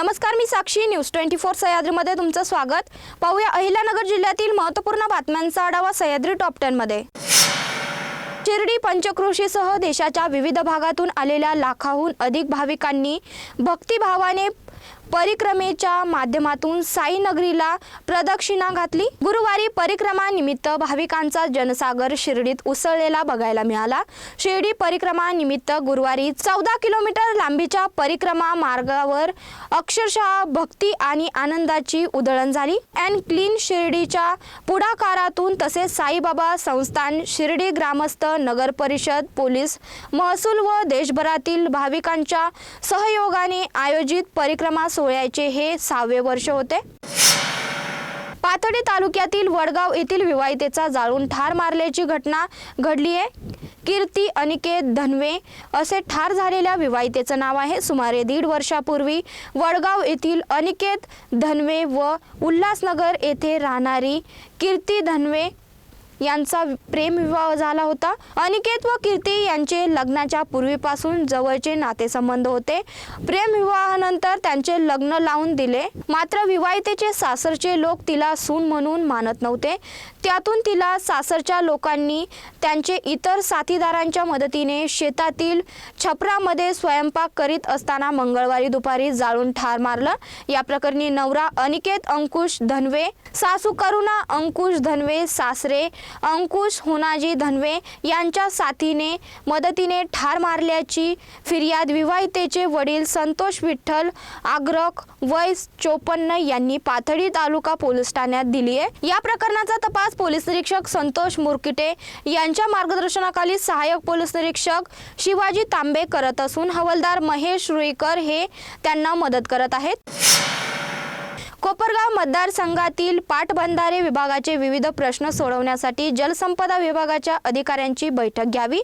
नमस्कार मी Sakshi. News twenty four सह्याद्रीमध्ये तुमचं स्वागत. पाहूया अहिल्यानगर जिल्ह्यातील महत्त्वपूर्ण बातम्यांचा आढावा सह्याद्री टॉप टेनमध्ये शिर्डी पंचक्रोशीसह देशाच्या विविध भागातून आलेल्या लाखाहून अधिक भाविकांनी भक्तिभावाने परिक्रमेच्या माध्यमातून साईनगरीला प्रदक्षिणा घातली. गुरुवारी परिक्रमा निमित्त भाविकांचा जनसागर शिर्डीत उसळलेला बघायला मिळाला. शिर्डी परिक्रमा निमित्त गुरुवारी चौदा किलोमीटर लांबीच्या परिक्रमा मार्गावर अक्षरशः भक्ती आणि आनंदाची उधळण झाली. अँड क्लीन शिर्डीच्या पुढाकारातून तसेच साईबाबा संस्थान शिर्डी ग्रामस्थ नगर परिषद पोलीस महसूल व देशभरातील भाविकांच्या सहयोगाने आयोजित परिक्रमा सोहळ्याचे हे सहावे वर्ष होते. पाथडी तालुक्यातील वडगाव येथील विवाहितेचा जाळून ठार मारल्याची घटना घडली आहे. कीर्ती अनिकेत धनवे असे ठार झालेल्या विवाहितेचं नाव आहे. सुमारे दीड वर्षापूर्वी वडगाव येथील अनिकेत धनवे व उल्हासनगर येथे राहणारी कीर्ती धनवे यांचा प्रेमविवाह झाला होता. अनिकेत व कीर्ती यांचे लग्नाच्या पूर्वीपासून जवळचे नातेसंबंध होते. प्रेमविवाहानंतर त्यांचे लग्न लावून दिले. मात्र विवाहितेचे सासरचे लोक तिला सून म्हणून मानत नव्हते. त्यातून तिला सासरच्या लोकांनी त्यांचे इतर साथीदारांच्या मदतीने शेतातील छपरामध्ये स्वयंपाक करीत असताना मंगळवारी दुपारी जाळून ठार मारलं. या प्रकरणी नवरा अनिकेत अंकुश धनवे सासू करुणा अंकुश धनवे सासरे अंकुश होनाजी धनवे यांच्या साथीने मदतीने ठार मारल्याची फिर्याद विवाहितेचे वडील संतोष विठ्ठल आग्रक वय चोपन्न यांनी पाथडी तालुका पोलीस ठाण्यात दिली आहे. या प्रकरणाचा तपास पोलीस निरीक्षक संतोष मुरकिटे यांच्या मार्गदर्शनाखाली सहाय्यक पोलीस निरीक्षक शिवाजी तांबे करत असून हवालदार महेश रुईकर हे त्यांना मदत करत आहेत. कोपरगाव मतदारसंघातील पाटबंधारे विभागाचे विविध प्रश्न सोडवण्यासाठी जलसंपदा विभागाच्या अधिकाऱ्यांची बैठक घ्यावी.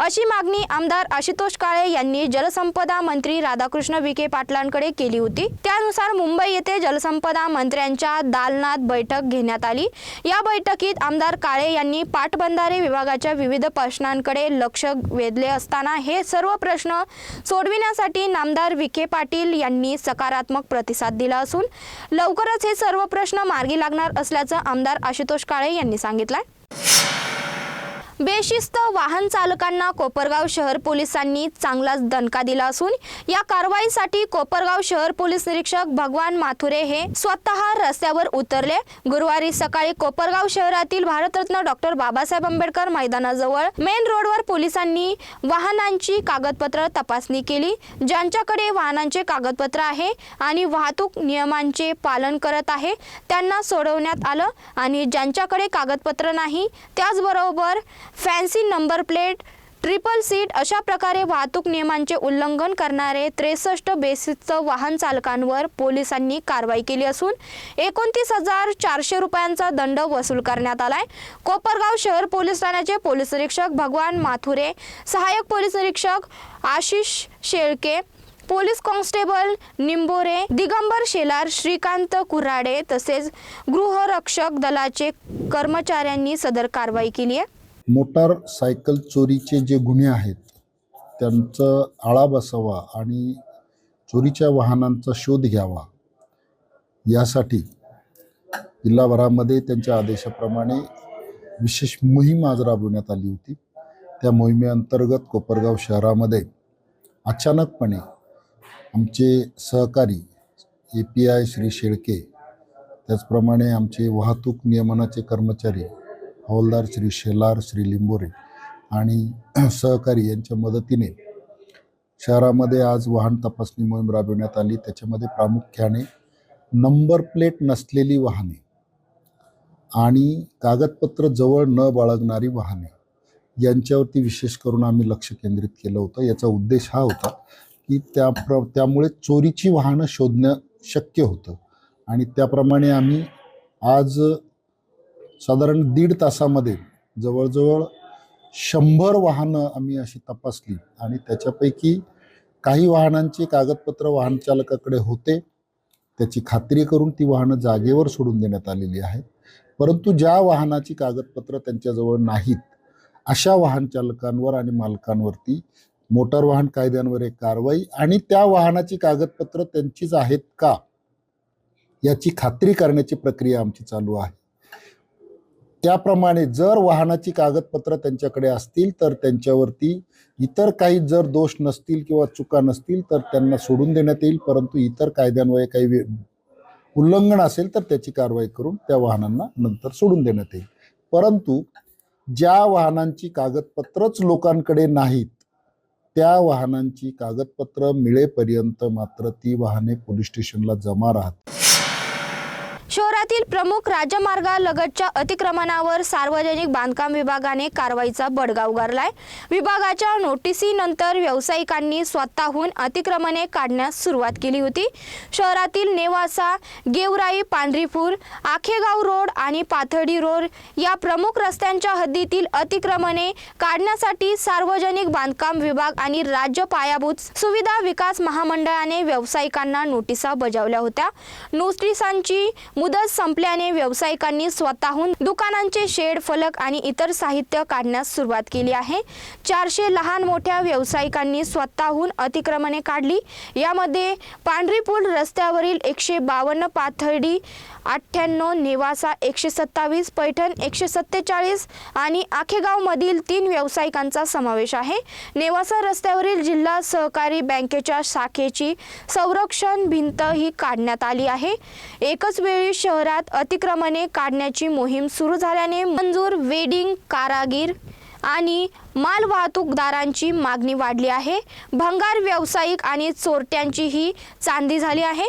अशी मागणी आमदार आशुतोष काळे यांनी जलसंपदा मंत्री राधाकृष्ण विखे पाटलांकडे केली होती. त्यानुसार मुंबई येथे जलसंपदा मंत्र्यांच्या दालनात बैठक घेण्यात आली. या बैठकीत आमदार काळे यांनी पाटबंधारे विभागाच्या विविध प्रश्नांकडे लक्ष वेधले असताना हे सर्व प्रश्न सोडविण्यासाठी नामदार विखे पाटील यांनी सकारात्मक प्रतिसाद दिला असून लवकरच हे सर्व प्रश्न मार्गी लागणार असल्याचं आमदार आशुतोष काळे यांनी सांगितलं बेशिस्त वाहन चालकांना कोपरगाव शहर पोलिसांनी चांगलाच दणका दिला असून या कारवाईसाठी कोपरगाव शहर पोलीस निरीक्षक भगवान माथुरे हे स्वतः रस्त्यावर उतरले. गुरुवारी सकाळी कोपरगाव शहरातील भारतरत्न डॉक्टर बाबासाहेब आंबेडकर मैदानाजवळ मेन रोडवर पोलिसांनी वाहनांची कागदपत्र तपासणी केली. ज्यांच्याकडे वाहनांचे कागदपत्र आहे आणि वाहतूक नियमांचे पालन करत आहे त्यांना सोडवण्यात आलं. आणि ज्यांच्याकडे कागदपत्र नाही त्याचबरोबर fancy number plate triple seat अशा प्रकारे वाहतूक नियमांचे उल्लंघन करणारे त्रेसष्ट बेसिसचं वाहन चालकांवर पोलिसांनी कारवाई केली असून एकोणतीस हजार चारशे रुपयांचा दंड वसूल करण्यात आलाय. कोपरगाव शहर पोलीस ठाण्याचे पोलीस निरीक्षक भगवान माथुरे सहाय्यक पोलीस निरीक्षक आशिष शेळके पोलीस कॉन्स्टेबल निंबोरे दिगंबर शेलार श्रीकांत कुऱ्हाडे तसेच गृहरक्षक दलाचे कर्मचाऱ्यांनी सदर कारवाई केली आहे. मोटारसायकल चोरीचे जे गुन्हे आहेत त्यांचं आळा बसावा आणि चोरीच्या वाहनांचा शोध घ्यावा यासाठी जिल्हाभरामध्ये त्यांच्या आदेशाप्रमाणे विशेष मोहीम आज राबवण्यात आली होती. त्या मोहिमेअंतर्गत कोपरगाव शहरामध्ये अचानकपणे आमचे सहकारी A P I Shri Shelke त्याचप्रमाणे आमचे वाहतूक नियमनाचे कर्मचारी हवालदार श्री शेलार श्री लिंबोरे आणि सहकारी यांच्या मदतीने शहरामध्ये आज वाहन तपासणी मोहीम राबविण्यात आली. त्याच्यामध्ये प्रामुख्याने नंबर प्लेट नसलेली वाहने आणि कागदपत्र जवळ न बाळगणारी वाहने यांच्यावरती विशेष करून आम्ही लक्ष केंद्रित केलं होतं. याचा उद्देश हा होता की त्या प्र त्यामुळे चोरीची वाहनं शोधणं शक्य होतं. आणि त्याप्रमाणे आम्ही आज साधारण दीड तासामध्ये जवळजवळ शंभर वाहनं आम्ही अशी तपासली आणि त्याच्यापैकी काही वाहनांची कागदपत्र वाहन चालकाकडे होते. त्याची खात्री करून ती वाहनं जागेवर सोडून देण्यात आलेली आहेत. परंतु ज्या वाहनाची कागदपत्र त्यांच्याजवळ नाहीत अशा वाहन चालकांवर आणि मालकांवरती मोटार वाहन कायद्यांवर एक कारवाई आणि त्या वाहनाची कागदपत्र त्यांचीच आहेत का याची खात्री करण्याची प्रक्रिया आमची चालू आहे. त्याप्रमाणे जर वाहनाची कागदपत्र त्यांच्याकडे असतील तर त्यांच्यावरती इतर काही जर दोष नसतील किंवा चुका नसतील तर त्यांना सोडून देण्यात येईल. परंतु इतर कायद्यांवर काही वे- उल्लंघन असेल तर त्याची कारवाई करून त्या वाहनांना नंतर सोडून देण्यात येईल. परंतु ज्या वाहनांची कागदपत्रच लोकांकडे नाहीत त्या वाहनांची कागदपत्र मिळेपर्यंत मात्र ती वाहने पोलीस स्टेशनला जमा राहतात शहरातील प्रमुख राजमार्गालगतच्या अतिक्रमणावर सार्वजनिक बांधकाम विभागाने कारवाईचा बडगा उगारलाय. विभागाच्या नोटिसीनंतर व्यावसायिकांनी स्वतःहून अतिक्रमणे काढण्यास सुरुवात केली होती. शहरातील नेवासा गेवराई पांढरीपूर आखेगाव रोड आणि पाथर्डी रोड या प्रमुख रस्त्यांच्या हद्दीतील अतिक्रमणे काढण्यासाठी सार्वजनिक बांधकाम विभाग आणि राज्य पायाभूत सुविधा विकास महामंडळाने व्यावसायिकांना नोटिसा बजावल्या होत्या. नोटिसांची मुदत संपल्याने व्यावसायिकांनी स्वतःहून दुकानांचे शेड फलक आणि इतर साहित्य काढण्यास सुरुवात केली आहे. चारशे लहान मोठ्या व्यावसायिकांनी स्वतःहून अतिक्रमणे काढली. यामध्ये पांढरीपूल रस्त्यावरील एकशे बावन्न पाथर्डी अठ्ठ्याण्णव नेवासा एकशे सत्तावीस पैठण एकशे सत्तेचाळीस आणि आखेगावमधील तीन व्यावसायिकांचा समावेश आहे. नेवासा रस्त्यावरील जिल्हा सहकारी बँकेच्या शाखेची संरक्षण भिंत ही काढण्यात आली आहे. एकच वेळी शहरात अतिक्रमणे काढण्याची मोहीम सुरू झाल्याने मंजूर वेडिंग कारागीर आणि माल वाहतूकदारांची मागणी वाढली आहे. भंगार व्यावसायिक आणि चोरट्यांची ही चांदी झाली आहे.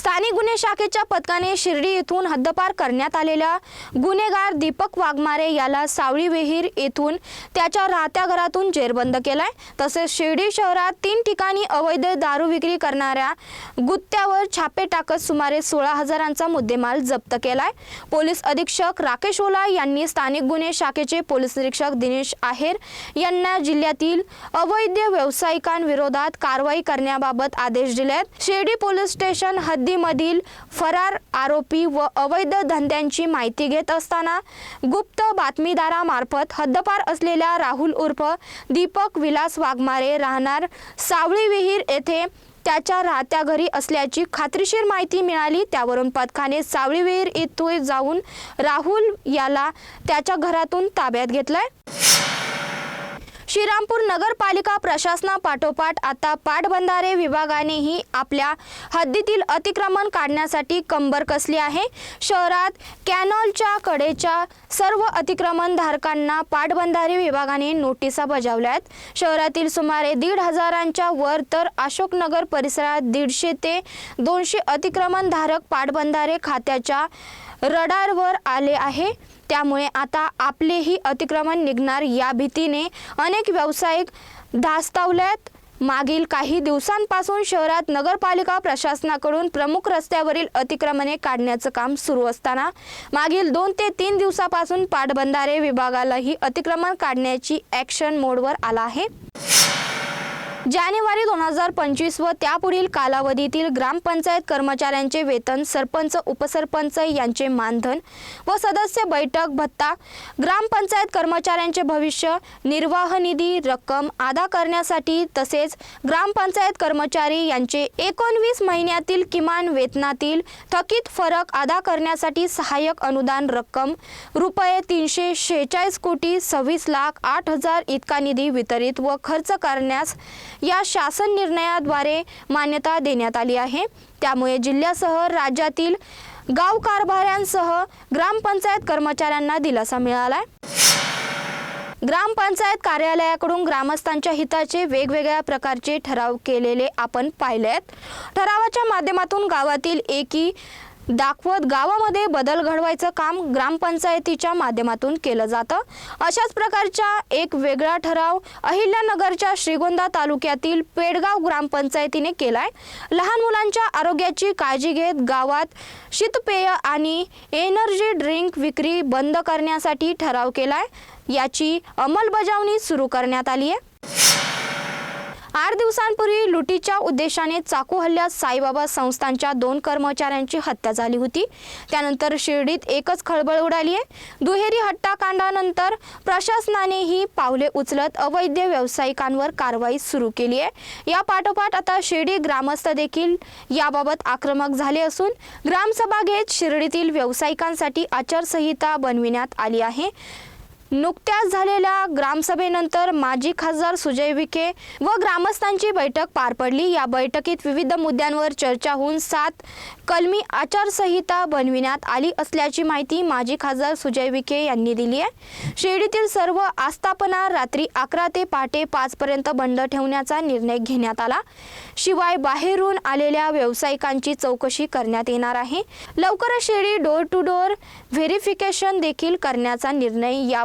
स्थानिक गुन्हे शाखेच्या पथकाने शिर्डी येथून हद्दपार करण्यात आलेल्या गुन्हेगार दीपक वाघमारे याला सावळी विहीर येथून त्याच्या राहत्या घरातून जेरबंद केलाय. तसेच शिर्डी शहरात तीन ठिकाणी अवैध दारू विक्री करणाऱ्या गुत्त्यावर छापे टाकत सुमारे सोळा हजारांचा मुद्देमाल जप्त केलाय. पोलीस अधीक्षक राकेश ओला यांनी स्थानिक गुन्हे शाखेचे पोलीस निरीक्षक दिनेश आहेर यांना जिल्ह्यातील अवैध व्यावसायिकांविरोधात कारवाई करण्याबाबत आदेश दिलेत शिर्डी पोलीस स्टेशन हद्दीमधील फरार आरोपी व अवैध धंद्यांची माहिती घेत असताना गुप्त बातमीदारामार्फत हद्दपार असलेल्या राहुल उर्फ दीपक विलास वाघमारे राहणार सावळी विहीर येथे त्याच्या राहत्या घरी असल्याची खात्रीशीर माहिती मिळाली. त्यावरून पथकाने सावळी विहीर येथे जाऊन राहुल याला त्याच्या घरातून ताब्यात घेतलंय. श्रीरामपूर नगरपालिका प्रशासनापाठोपाठ आता पाटबंधारे विभागानेही आपल्या हद्दीतील अतिक्रमण काढण्यासाठी कंबर कसली आहे? शहरात कॅनॉलच्या कडेच्या सर्व अतिक्रमणधारकांना पाटबंधारे विभागाने नोटिसा बजावल्या आहेत. शहरातील सुमारे दीड हजारांच्या वर तर अशोकनगर परिसरात दीडशे ते दोनशे अतिक्रमणधारक पाटबंधारे खात्याच्या रडारवर आले आहे. त्यामुळे आता आपलेही अतिक्रमण निघणार या भीतीने अनेक व्यावसायिक धास्तावल्यात मागील काही दिवसांपासून शहरात नगरपालिका प्रशासनाकडून प्रमुख रस्त्यावरील अतिक्रमणे काढण्याचं काम सुरू असताना मागील दोन ते तीन दिवसापासून पाटबंधारे विभागालाही अतिक्रमण काढण्याची ॲक्शन मोडवर आला आहे. जानेवारी दोन हजार पंचवीस व त्यापुढील कालावधीतील ग्रामपंचायत कर्मचाऱ्यांचे वेतन सरपंच उपसरपंच यांचे मानधन व सदस्य बैठक भत्ता ग्रामपंचायत कर्मचाऱ्यांचे भविष्य निर्वाह निधी रक्कम अदा करण्यासाठी तसेच ग्रामपंचायत कर्मचारी यांचे एकोणवीस महिन्यातील किमान वेतनातील थकीत फरक अदा करण्यासाठी सहाय्यक अनुदान रक्कम रुपये तीनशे शेहेचाळीस कोटी सव्वीस लाख आठ हजार इतका निधी वितरित व खर्च करण्यास या शासन निर्णयाद्वारे मान्यता देण्यात आली आहे. त्यामुळे जिल्ह्यासह राज्यातील गाव कारभाऱ्यांसह ग्रामपंचायत कर्मचाऱ्यांना दिलासा मिळाला ग्रामपंचायत कार्यालयाकडून ग्रामस्थांच्या हिताचे वेगवेगळ्या प्रकारचे ठराव केलेले आपण पाहिले आहेत ठरावाच्या माध्यमातून गावातील एकी दाखवत गावामध्ये बदल घडवायचं काम ग्रामपंचायतीच्या माध्यमातून केलं जातं. अशाच प्रकारचा एक वेगळा ठराव अहिल्यानगरच्या श्रीगोंदा तालुक्यातील पेडगाव ग्रामपंचायतीने केलाय. लहान मुलांच्या आरोग्याची काळजी घेत गावात शीतपेय आणि एनर्जी ड्रिंक विक्री बंद करण्यासाठी ठराव केलाय. याची अंमलबजावणी सुरू करण्यात आली आहे आठ दिवसांपूर्वी लुटीच्या उद्देशाने चाकू हल्ल्यात साईबाबा संस्थांच्या दोन कर्मचाऱ्यांची हत्या झाली होती. त्यानंतर शिर्डीत एकच खळबळ उडाली आहे. दुहेरी हट्टाकांडानंतर प्रशासनाने ही पावले उचलत अवैध व्यावसायिकांवर कारवाई सुरू केली आहे. या पाठोपाठ आता शिर्डी ग्रामस्थ देखील याबाबत आक्रमक झाले असून ग्रामसभा घेत शिर्डीतील व्यावसायिकांसाठी आचारसंहिता बनविण्यात आली आहे. नुकत्याच झालेल्या ग्रामसभेनंतर माजी खासदार सुजय विखे व ग्रामस्थांची बैठक पार पडली. या बैठकीत विविध मुद्द्यांवर चर्चा होऊन सात कलमी आचारसंहिता बनविण्यात आली असल्याची माहिती माजी खासदार सुजय विखे यांनी दिली आहे. शिर्डीतील सर्व आस्थापना रात्री अकरा ते पहाटे पाचपर्यंत बंद ठेवण्याचा निर्णय घेण्यात आला. शिवाय बाहेरून आलेल्या व्यावसायिकांची चौकशी करण्यात येणार आहे. लवकरच Shirdi door to door verification देखील करण्याचा निर्णय या